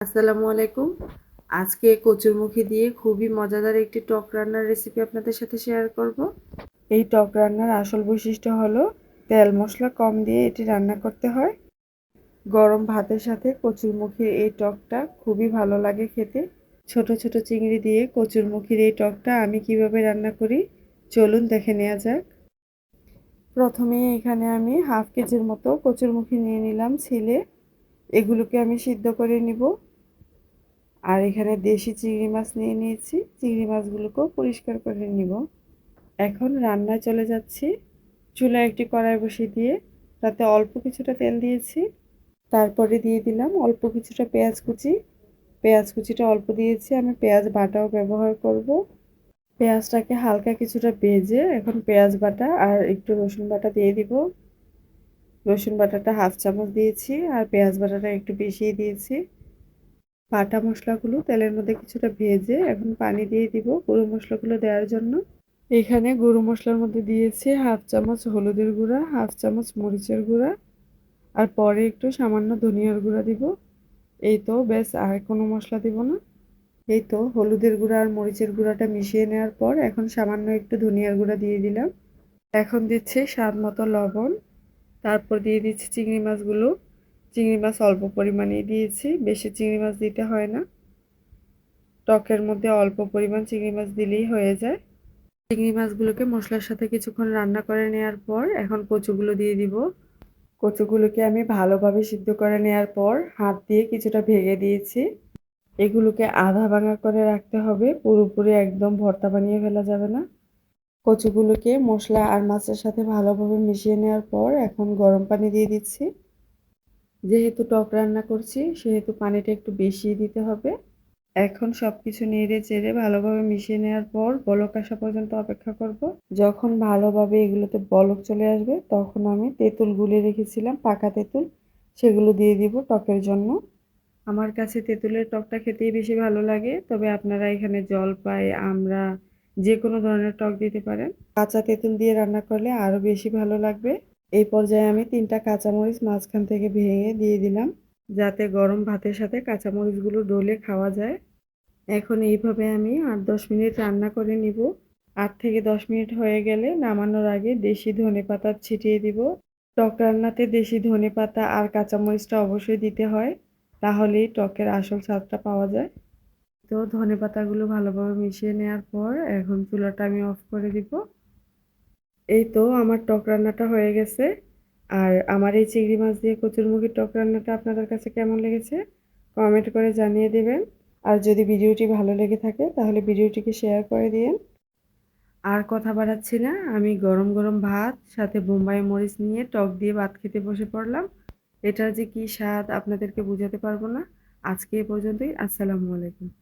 আসসালামু আলাইকুম। আজকে কচুরমুখী দিয়ে খুবই মজাদার একটি টক রান্নার রেসিপি আপনাদের সাথে শেয়ার করব। এই টক রান্নার আসল বৈশিষ্ট্য হলো, তেল মশলা কম দিয়ে এটি রান্না করতে হয়। গরম ভাতের সাথে কচুরমুখীর এই টকটা খুবই ভালো লাগে খেতে। ছোট ছোট চিংড়ি দিয়ে কচুরমুখীর এই টকটা আমি কীভাবে রান্না করি, চলুন দেখে নেওয়া যাক। প্রথমে এখানে আমি হাফ কেজির মতো কচুরমুখী নিয়ে নিলাম ছিলে। এগুলোকে আমি সিদ্ধ করে নিব। আর এখানে দেশি চিংড়ি মাছ নিয়ে নিয়েছি। চিংড়ি মাছগুলোকেও পরিষ্কার করে নিব। এখন রান্নায় চলে যাচ্ছি। চুলা একটি কড়াই বসিয়ে দিয়ে তাতে অল্প কিছুটা তেল দিয়েছি। তারপরে দিয়ে দিলাম অল্প কিছুটা পেঁয়াজ কুচি। পেঁয়াজ কুচিটা অল্প দিয়েছি। আমি পেঁয়াজ বাটাও ব্যবহার করব। পেঁয়াজটাকে হালকা কিছুটা ভেজে এখন পেঁয়াজ বাটা আর একটু রসুন বাটা দিয়ে দিব। রসুন বাটাটা হাফ চামচ দিয়েছি আর পেঁয়াজ বাটাটা একটু বেশিই দিয়েছি। বাটা মশলাগুলো তেলের মধ্যে কিছুটা ভেজে এখন পানি দিয়ে দিব গুঁড়ো মশলাগুলো দেওয়ার জন্য। এখানে গুঁড়ো মশলার মধ্যে দিয়েছি হাফ চামচ হলুদের গুঁড়া, হাফ চামচ মরিচের গুঁড়া আর পরে একটু সামান্য ধনিয়ার গুঁড়া দিব। এই তো বেশ আর কোনো মশলা দিব না। এই তো হলুদের গুঁড়া আর মরিচের গুঁড়াটা মিশিয়ে নেওয়ার পর এখন সামান্য একটু ধনিয়ার গুঁড়া দিয়ে দিলাম। এখন দিচ্ছি স্বাদ মতো লবণ, তারপর দিয়ে দিচ্ছি চিংড়ি মাছগুলো। চিংড়ি মাছ অল্প পরিমাণে দিয়েছি, বেশি চিংড়ি মাছ দিতে হয় না। টকের মধ্যে অল্প পরিমাণ চিংড়ি মাছ দিলেই হয়ে যায়। চিংড়ি মাছগুলোকে মশলার সাথে কিছুক্ষণ রান্না করে নেওয়ার পর এখন কচুগুলো দিয়ে দিব। কচুগুলোকে আমি ভালোভাবে সিদ্ধ করে নেওয়ার পর হাত দিয়ে কিছুটা ভেঙে দিয়েছি। এগুলোকে আধা ভাঙা করে রাখতে হবে, পুরোপুরি একদম ভর্তা বানিয়ে ফেলা যাবে না। কচুগুলোকে মশলা আর মাছের সাথে ভালোভাবে মিশিয়ে নেওয়ার পর এখন গরম পানি দিয়ে দিচ্ছি। যেহেতু টক রান্না করছি, সেহেতু পানিটা একটু বেশি দিতে হবে। এখন সব কিছু নেড়ে চেড়ে ভালোভাবে মিশিয়ে নেওয়ার পর বলক আসা পর্যন্ত অপেক্ষা করব। যখন ভালোভাবে এগুলোতে বলক চলে আসবে, তখন আমি তেঁতুল গুলে রেখেছিলাম, পাকা তেঁতুল। সেগুলো দিয়ে দিব টকের জন্য। আমার কাছে তেঁতুলের টকটা খেতেই বেশি ভালো লাগে, তবে আপনারা এখানে জল জলপাই আমরা যে কোনো ধরনের টক দিতে পারেন। কাঁচা তেঁতুল দিয়ে রান্না করলে আরও বেশি ভালো লাগবে। এই পর্যায়ে আমি তিনটা কাঁচামরিচ মাঝখান থেকে ভেঙে দিয়ে দিলাম, যাতে গরম ভাতের সাথে কাঁচামরিচগুলো ডলে খাওয়া যায়। এখন এইভাবে আমি আট দশ মিনিট রান্না করে নিব। আট থেকে দশ মিনিট হয়ে গেলে নামানোর আগে দেশি ধনে পাতা ছিটিয়ে দিব। টক রান্নাতে দেশি ধনে পাতা আর কাঁচামরিচটা অবশ্যই দিতে হয়, তাহলেই টকের আসল স্বাদটা পাওয়া যায়। তো ধনে পাতাগুলো ভালোভাবে মিশিয়ে নেওয়ার পর এখন চুলাটা আমি অফ করে দিব। এই তো আমার টক রান্নাটা হয়ে গেছে। আর আমার এই চিংড়ি মাছ দিয়ে কচুরমুখির টক রান্নাটা আপনাদের কাছে কেমন লেগেছে? কমেন্ট করে জানিয়ে দেবেন। আর যদি ভিডিওটি ভালো লেগে থাকে, তাহলে ভিডিওটিকে শেয়ার করে দিন আর কথা বাড়াচ্ছি না, আমি গরম গরম ভাত, সাথে বোম্বাই মরিচ নিয়ে টক দিয়ে ভাত খেতে বসে পড়লাম। এটার যে কী স্বাদ, আপনাদেরকে বোঝাতে পারব না। আজকে এ পর্যন্তই। আসসালামু আলাইকুম।